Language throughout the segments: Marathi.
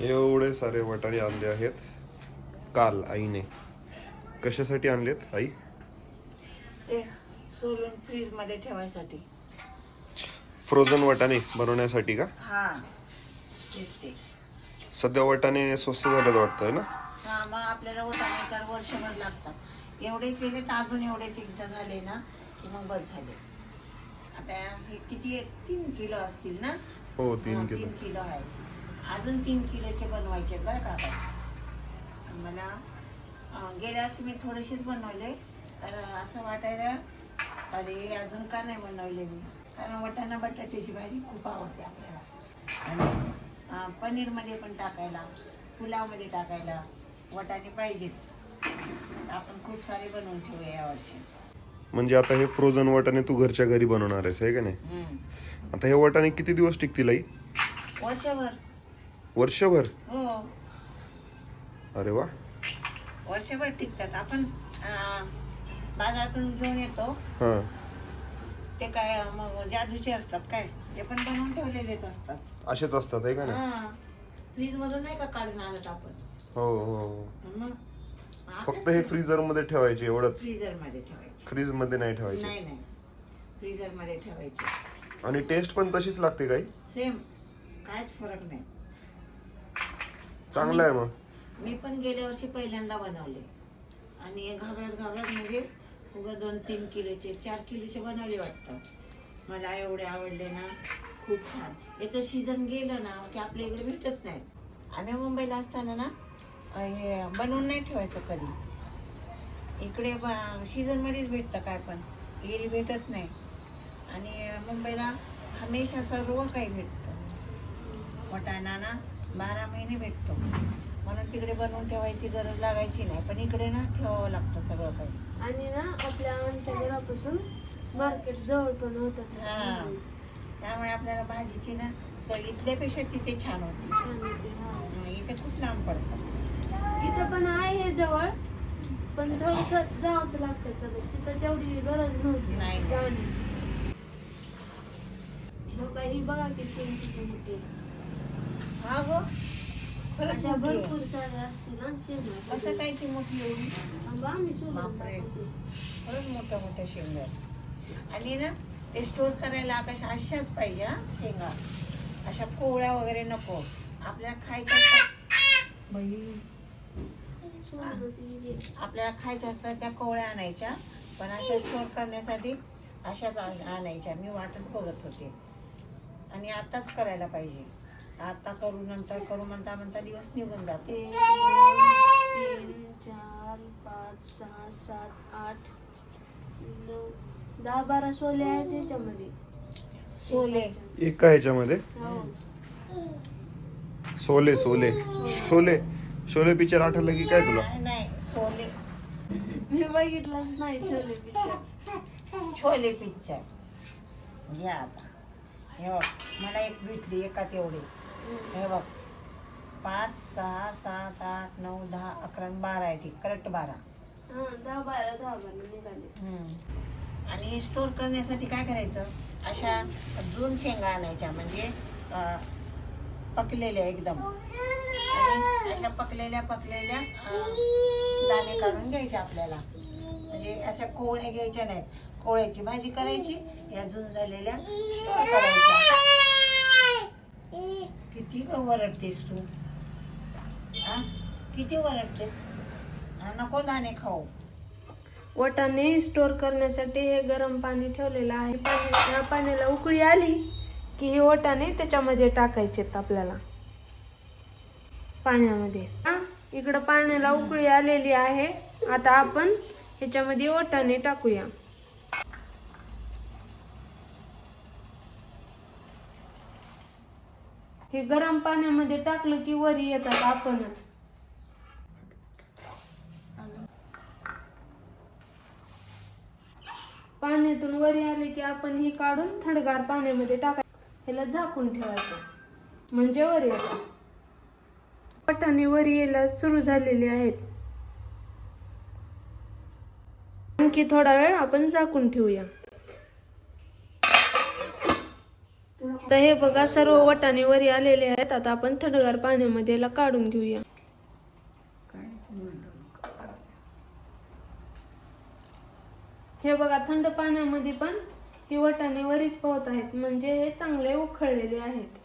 एवढे सारे वाटाणे आणले आहेत. काल आईने. कशासाठी आणलेत आई? ते सोलून फ्रीजमध्ये ठेवायसाठी. फ्रोझन वाटाणे बनवण्यासाठी का? हा. तेच ते. सध्या वाटाणे स्वस्त झालेत वाटतंय ना? हा मग आपल्याला वाटाणे तर वर्षभर लागतात. एवढे केले तर अजून एवढेच एकदा झाले ना की मग बस झाले. आता हे किती आहेत? तीन किलो असतील ना? हो तीन हा, किलो. तीन किलो आहे. अजून तीन किलोचे बनवायचे बरं का मला अं, गेल्या वर्षी मी थोडेसेच बनवले तर असं वाटायला अरे अजून का नाही बनवले मी? कारण वाटाणा बटाट्याची भाजी खूप आवडते आपल्याला. आणि पनीरमध्ये पण टाकायला पुलावमध्ये टाकायला वाटाणे पाहिजेच. आपण खूप सारे बनवून ठेवूया यावर्षी म्हणजे आता हे फ्रोझन वाटाणे तू घरच्या घरी बनवणार आहेस आहे का नाही. आता हे वाटाणे किती दिवस टिकतील आई? वर्षभर. वर्षभर? हो. अरे वा. वर्षभर टिकतात. आपण अं, बाजारातून घेऊन येतो. हा. ते काय मग जादूचे असतात काय? ते पण बनवून ठेवलेलेच असतात. असेच असतात आहे का नाही? हा. फ्रीज मधून नाही का काढून आणत आपण? हो हो हो. फक्त हे फ्रीझरमध्ये ठेवायचे एवढंच. फ्रीजरमध्ये ठेवायचे. फ्रीजमध्ये नाही ठेवायचे. नाही नाही. फ्रीजरमध्ये ठेवायचे. आणि टेस्ट पण तशीच लागते काही? सेम. कायच फरक नाही. चांगलं आहे मग. मी पण गेल्या वर्षी पहिल्यांदा बनवले. आणि घाबरत घाबरत म्हणजे उगा दोन तीन किलोचे चार किलोचे बनवले वाटतं. मला एवढे आवडले ना खूप छान. याचं सीझन गेलं ना की आपल्या इकडे भेटत नाही. आम्ही मुंबईला असताना ना हे बनवून नाही ठेवायचं कधी. इकडे सीझनमध्येच भेटतं काय पण. एरी भेटत नाही. आणि मुंबईला हमेशा सर्व काही भेटतं. वटाणा ना बारा महिने भेटतो. म्हणून तिकडे बनवून ठेवायची गरज लागायची नाही. पण इकडे ना ठेवावं लागतं सगळं काही. आणि ना आपल्या आमच्या घरापासून मार्केट जवळ पण होतं हा. त्यामुळे आपल्याला भाजीची ना सोय इथल्यापेक्षा तिथे छान होती. हा. इथे खूप लांब पडतं. इथं पण आहे जवळ पण थोडस जावंच लागतं चलत तिथं तेवढी गरज नव्हती. नाही. जाण्याची. ही बघा किती मोठी. अशा मोठी आहे. भरपूर साऱ्या असतील ना शेंगा कसं काय ती मोठी एवढी? अगं, आम्ही सोडून बापरे. टाकते खरंच मोठ्या मोठ्या शेंगा आहेत. आणि ना ते स्टोर करायला कशा अशाच पाहिजे हा शेंगा. अशा कोवळ्या वगैरे नको. आपल्याला खायच्या असतात. बाई. आपल्याला खायच्या असतात त्या कोवळ्या आणायच्या पण अशा स्टोर करण्यासाठी अशाच आण- आणायच्या. मी वाटच बघत होते. आणि आताच करायला पाहिजे. आता करू नंतर करू म्हणता म्हणता दिवस निघून जाते. एक, दोन, तीन चार पाच सहा सात आठ नऊ दहा बारा सोले आहेत त्याच्यामध्ये सोले. एका ह्याच्यामध्ये. हो. सोले सोले. शोले शोले पिक्चर आठवलं की काय तुला? नाही नाही सोले. मी बघितलंच नाही छोले पिक्चर छोले पिक्चर घ्या आता. हे बघ मला एक भेटली एका तेवढे हे बघ. पाच सहा सात आठ नऊ दहा अकरा बारा आहे ती करेक्ट बारा. हा दहा बारा दहा बारा निघाले. हम्म. आणि स्टोर करण्यासाठी काय करायचं? अशा दोन शेंगा आणायच्या. म्हणजे अं, पकलेल्या एकदम. आणि अशा पकलेल्या पकलेल्या अं, दाणे काढून घ्यायचे आपल्याला. म्हणजे अशा कोवळ्या घ्यायच्या नाहीत. कोवळ्याची भाजी करायची. या जुन झालेल्या स्टोर करायच्या. किती वरडतेस तू? किती वरडतेस? नको दाणे खाऊ. वटाणे स्टोर करण्यासाठी हे गरम पाणी ठेवलेलं आहे. पाणी या पाण्याला उकळी आली की हे वटाने त्याच्यामध्ये टाकायचे आपल्याला. पाण्यामध्ये. हा, इकडं पाण्याला उकळी आलेली आहे. आता आपण ह्याच्यामध्ये वटाने टाकूया. हे गरम पाण्यामध्ये टाकलं की वरी येतात आपणच. पाण्यातून वरी आले की आपण ही काढून थंडगार पाण्यामध्ये टाकायचं ह्याला झाकून ठेवायचं. म्हणजे वर येतात. पटाने वरी यायला सुरू झालेले आहेत. आणखी थोडा वेळ आपण झाकून ठेवूया तुला तर हे बघा सर्व वटाणे वरी आलेले आहेत. आता आपण थंडगार पाण्यामध्ये याला काढून घेऊया. हे बघा थंड पाण्यामध्ये पण ही वटाणे वरीच पोहत आहेत. म्हणजे हे चांगले उखळलेले आहेत.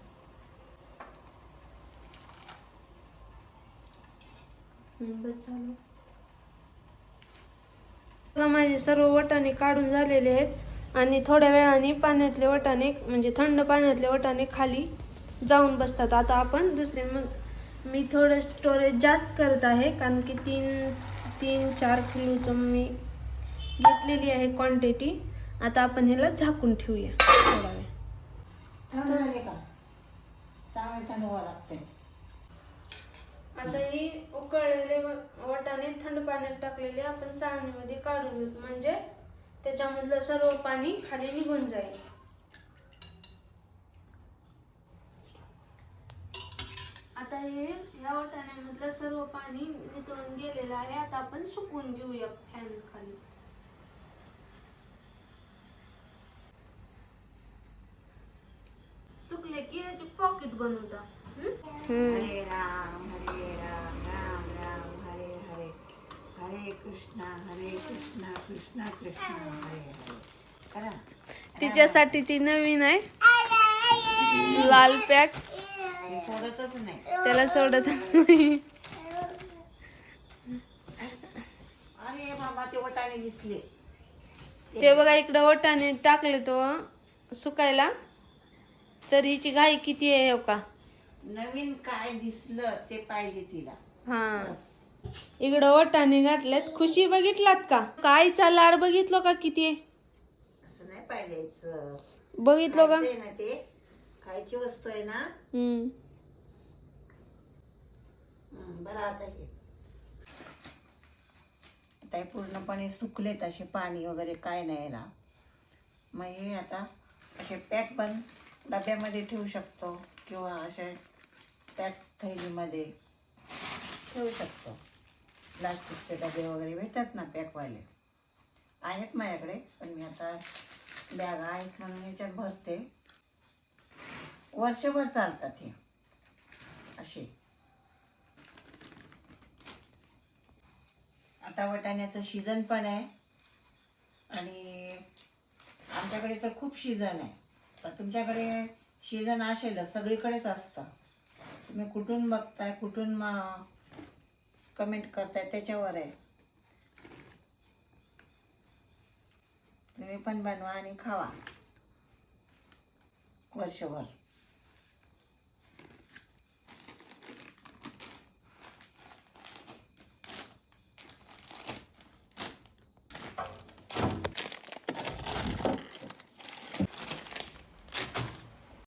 बघा माझे सर्व वटाणे काढून झालेले आहेत. आणि थोड्या वेळाने पाण्यातले वटाणे म्हणजे थंड पाण्यातले वटाणे खाली जाऊन बसतात. आता आपण दुसरे मग मी थोडं स्टोरेज जास्त करत आहे कारण की तीन तीन चार किलोचं मी घेतलेली आहे क्वांटिटी आता आपण ह्याला झाकून ठेवूया. थोडा वेळ. आता ही उकळलेले वाटाणे थंड पाण्यात टाकलेले आपण चाळणीमध्ये काढून घेऊ. म्हणजे त्याच्यामधलं सर्व पाणी खाली निघून जाईल. आता हे या वाटाण्यामधलं सर्व पाणी निथळून गेलेलं आहे. आता आपण सुकवून घेऊया फॅन खाली. सुकले की याची पॉकेट बनवता हरे राम हरे राम राम राम हरे हरे हरे कृष्णा हरे कृष्णा कृष्णा कृष्णा हरे हरे. करा. तिच्यासाठी ती नवीन आहे. लाल पॅक. हे सोडतच नाही. त्याला सोडत नाही अरे बाबा ते वटाने दिसले. ते बघा इकडं वटाने टाकले तो सुकायला. तर हिची घाई किती आहे हो का? नवीन काय दिसलं ते पाहिजे तिला. हा. बस. इकडं वटाने घातलेत. खुशी बघितलात का? कायचा लाड बघितलो का किती? आहे असं नाही बघितलो का? ना ते. खायची वस्तू आहे ना. हम्म. हं, बरं आता हे. आता हे पूर्णपणे सुकलेत असे पाणी वगैरे काय नाही ना. मग हे आता असे पॅक पण डब्यामध्ये ठेवू शकतो किंवा असे पॅक थैलीमध्ये ठेवू शकतो. प्लास्टिकचे डबे वगैरे भेटतात ना पॅकवाले. आहेत माझ्याकडे पण मी आता बॅग आहेत म्हणून याच्यात भरते. वर्षभर चालतात हे. असे. आता वाटाण्याचं सीझन पण आहे. आणि आमच्याकडे तर खूप सीझन आहे. तर तुमच्याकडे सीझन असेलच सगळीकडेच असतं. तुम्ही कुठून बघताय कुठून मग कमेंट करताय त्याच्यावर आहे. तुम्ही पण बनवा आणि खावा. वर्षभर.